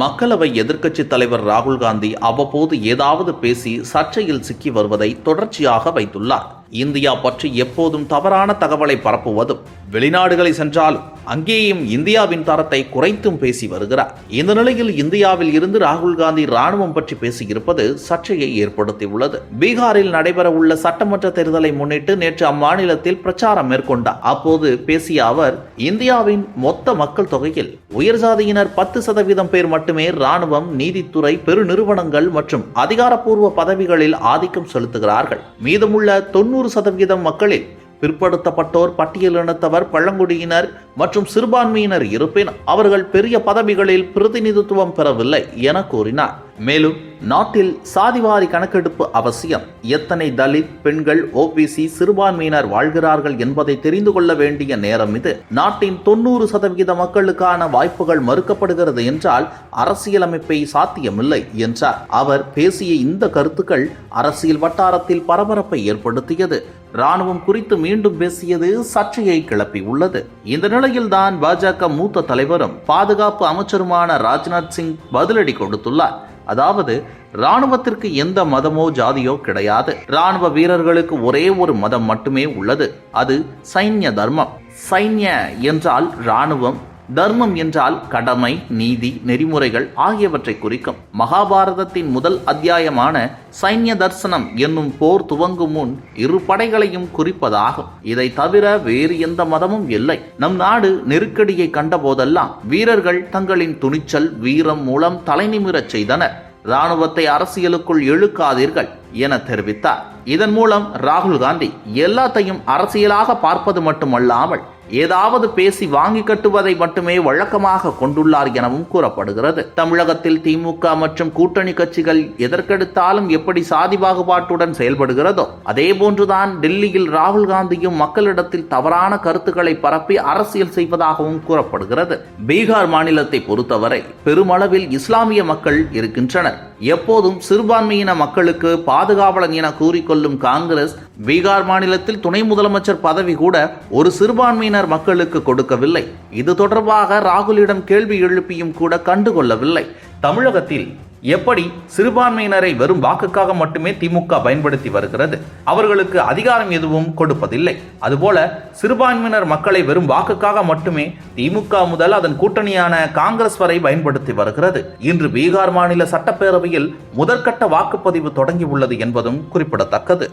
மக்களவை எதிர்க்கட்சித் தலைவர் ராகுல் காந்தி அவ்வப்போது ஏதாவது பேசி சர்ச்சையில் சிக்கி வருவதை தொடர்ச்சியாக வைத்துள்ளார். இந்தியா பற்றி எப்போதும் தவறான தகவலை பரப்புவதும் வெளிநாடுகளை சென்றாலும் அங்கேயும் இந்தியாவின் தரத்தை குறைத்தும் பேசி வருகிறார். இந்த நிலையில் இந்தியாவில் இருந்து ராகுல் காந்தி ராணுவம் பற்றி பேசியிருப்பது சர்ச்சையை ஏற்படுத்தியுள்ளது. பீகாரில் நடைபெற உள்ள சட்டமன்ற தேர்தலை முன்னிட்டு நேற்று அம்மாநிலத்தில் பிரச்சாரம் மேற்கொண்டார். அப்போது பேசிய அவர் இந்தியாவின் மொத்த மக்கள் தொகையில் உயர் சாதியினர் பத்து சதவீதம் பேர் மட்டுமே ராணுவம் நீதித்துறை பெருநிறுவனங்கள் மற்றும் அதிகாரப்பூர்வ பதவிகளில் ஆதிக்கம் செலுத்துகிறார்கள். மீதமுள்ள தொண்ணூறு சதவீதம் மக்களில் பிற்படுத்தப்பட்டோர் பட்டியலினத்தவர் பழங்குடியினர் மற்றும் சிறுபான்மையினர் இருப்பின் அவர்கள் பெரிய பதவிகளில் பிரதிநிதித்துவம் பெறவில்லை என கூறினார். மேலும் நாட்டில் சாதிவாரி கணக்கெடுப்பு அவசியம். எத்தனை தலித் பெண்கள் ஓபிசி சிறுபான்மையினர் வாழ்கிறார்கள் என்பதை தெரிந்து கொள்ள வேண்டிய நேரம் இது. நாட்டின் தொண்ணூறு சதவிகித மக்களுக்கான வாய்ப்புகள் மறுக்கப்படுகிறது என்றால் அரசியலமைப்பை சாத்தியமில்லை என்றார். அவர் பேசிய இந்த கருத்துக்கள் அரசியல் வட்டாரத்தில் பரபரப்பை ஏற்படுத்தியது. ராணுவம் குறித்து மீண்டும் பேசியது சர்ச்சையை கிளப்பி உள்ளது. இந்த நிலையில்தான் பாஜக மூத்த தலைவரும் பாதுகாப்பு அமைச்சருமான ராஜ்நாத் சிங் பதிலடி கொடுத்துள்ளார். அதாவது ராணுவத்திற்கு எந்த மதமோ ஜாதியோ கிடையாது. ராணுவ வீரர்களுக்கு ஒரே ஒரு மதம் மட்டுமே உள்ளது. அது சைன்ய தர்மம். சைன்ய என்றால் ராணுவம் தர்மம் என்றால் கடமை நீதி நெறிமுறைகள் ஆகியவற்றை குறிக்கும். மகாபாரதத்தின் முதல் அத்தியாயமான சைன்ய தர்சனம் என்னும் போர் துவங்கும் முன் இரு படைகளையும் குறிப்பதாகும். இதை தவிர வேறு எந்த மதமும் இல்லை. நம் நாடு நெருக்கடியை கண்டபோதெல்லாம் வீரர்கள் தங்களின் துணிச்சல் வீரம் மூலம் தலைநிமிரச் செய்தனர். ராணுவத்தை அரசியலுக்குள் இழுக்காதீர்கள் என தெரிவித்தார். இதன் மூலம் ராகுல் காந்தி எல்லாத்தையும் அரசியலாக பார்ப்பது மட்டுமல்லாமல் ஏதாவது பேசி வாங்கி கட்டுவதை மட்டுமே வழக்கமாக கொண்டுள்ளார் எனவும் கூறப்படுகிறது. தமிழகத்தில் திமுக மற்றும் கூட்டணி கட்சிகள் எதற்கெடுத்தாலும் எப்படி சாதி பாகுபாட்டுடன் செயல்படுகிறதோ அதே போன்றுதான் டெல்லியில் ராகுல் காந்தியும் மக்களிடத்தில் தவறான கருத்துக்களை பரப்பி அரசியல் செய்வதாகவும் கூறப்படுகிறது. பீகார் மாநிலத்தை பொறுத்தவரை பெருமளவில் இஸ்லாமிய மக்கள் இருக்கின்றனர். எப்போதும் சிறுபான்மையின மக்களுக்கு பாதுகாவலன் என கூறிக்கொள்ளும் காங்கிரஸ் பீகார் மாநிலத்தில் துணை முதலமைச்சர் பதவி கூட ஒரு சிறுபான்மையினர் மக்களுக்கு கொடுக்கவில்லை. இது தொடர்பாக ராகுலிடம் கேள்வி எழுப்பியும் கூட கண்டுகொள்ளவில்லை. தமிழகத்தில் எப்படி சிறுபான்மையினரை வெறும் வாக்குக்காக மட்டுமே திமுக பயன்படுத்தி வருகிறது? அவர்களுக்கு அதிகாரம் எதுவும் கொடுப்பதில்லை. அதுபோல சிறுபான்மையினர் மக்களை வெறும் வாக்குக்காக மட்டுமே திமுக முதல் அதன் கூட்டணியான காங்கிரஸ் வரை பயன்படுத்தி வருகிறது. இன்று பீகார் மாநில சட்டப்பேரவையில் முதற்கட்ட வாக்குப்பதிவு தொடங்கியுள்ளது என்பதும் குறிப்பிடத்தக்கது.